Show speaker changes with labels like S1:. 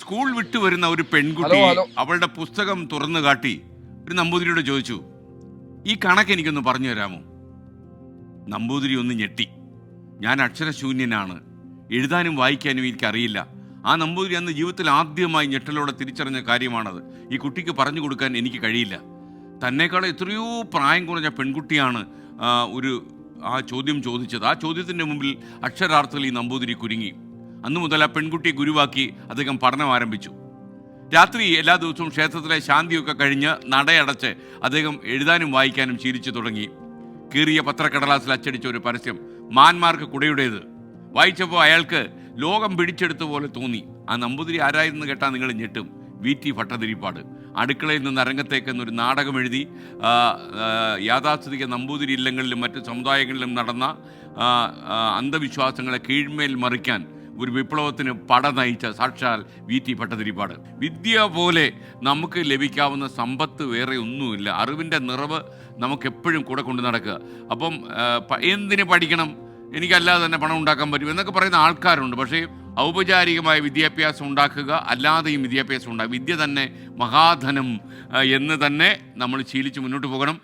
S1: School വിട്ടു വരുന്ന ഒരു പെൺകുട്ടി. അവളുടെ പുസ്തകം തുറന്നു കാട്ടി ഒരു നമ്പൂതിരിയോട് ചോദിച്ചു ഈ കണക്ക് എനിക്കൊന്ന് പറഞ്ഞു തരാമോ? നമ്പൂതിരി ഒന്ന് ഞെട്ടി. ഞാൻ അക്ഷരശൂന്യനാണ്. എഴുതാനും വായിക്കാനും എനിക്കറിയില്ല. ആ നമ്പൂതിരി അന്ന് ജീവിതത്തിൽ ആദ്യമായി ഞെട്ടലോടെ തിരിച്ചറിഞ്ഞ കാര്യമാണത്. ഈ കുട്ടിക്ക് പറഞ്ഞു കൊടുക്കാൻ എനിക്ക് കഴിയില്ല. തന്നെക്കാൾ എത്രയോ പ്രായം കുറഞ്ഞ പെൺകുട്ടിയാണ് ഒരു ആ ചോദ്യം ചോദിച്ചത്. ആ ചോദ്യത്തിന്റെ മുമ്പിൽ അക്ഷരാർത്ഥത്തിൽ ഈ നമ്പൂതിരി കുരുങ്ങി. അന്നു മുതൽ ആ പെൺകുട്ടിയെ ഗുരുവാക്കി അദ്ദേഹം പഠനം ആരംഭിച്ചു. രാത്രി എല്ലാ ദിവസവും ക്ഷേത്രത്തിലെ ശാന്തിയൊക്കെ കഴിഞ്ഞ് നടയടച്ച് അദ്ദേഹം എഴുതാനും വായിക്കാനും ശീലിച്ചു തുടങ്ങി. കീറിയ പത്രക്കടലാസിൽ അച്ചടിച്ച ഒരു പരസ്യം മാന്മാർക്ക് കുടയുടേത് വായിച്ചപ്പോൾ അയാൾക്ക് ലോകം പിടിച്ചെടുത്ത പോലെ തോന്നി. ആ നമ്പൂതിരി ആരായിരുന്നു കേട്ടാൽ നിങ്ങൾ ഞെട്ടും. വി. ടി. ഭട്ടതിരിപ്പാട്. അടുക്കളയിൽ നിന്ന് അരങ്ങത്തേക്ക് എന്നൊരു നാടകം എഴുതി യാഥാസ്ഥിതിക നമ്പൂതിരി ഇല്ലങ്ങളിലും മറ്റ് സമുദായങ്ങളിലും നടന്ന അന്ധവിശ്വാസങ്ങളെ കീഴ്മേൽ മറിക്കാൻ ഒരു വിപ്ലവത്തിന് പട നയിച്ച സാക്ഷാൽ വി ടി ഭട്ടതിരിപ്പാട്. വിദ്യ പോലെ നമുക്ക് ലഭിക്കാവുന്ന സമ്പത്ത് വേറെ ഒന്നുമില്ല. അറിവിന്റെ നിറവ് നമുക്ക് എപ്പോഴും കൂടെ കൊണ്ടു നടക്കുക. അപ്പം എന്തിന് പഠിക്കണം? എനിക്കല്ലാതെ തന്നെ പണം ഉണ്ടാക്കാൻ പറ്റും എന്നൊക്കെ പറയുന്ന ആൾക്കാരുണ്ട്. പക്ഷേ ഔപചാരികമായ വിദ്യാഭ്യാസം ഉണ്ടാക്കുക അല്ലാതെയും വിദ്യാഭ്യാസം ഉണ്ടാക്കുക. വിദ്യ തന്നെ മഹാധനം എന്ന് തന്നെ നമ്മൾ ശീലിച്ച് മുന്നോട്ട് പോകണം.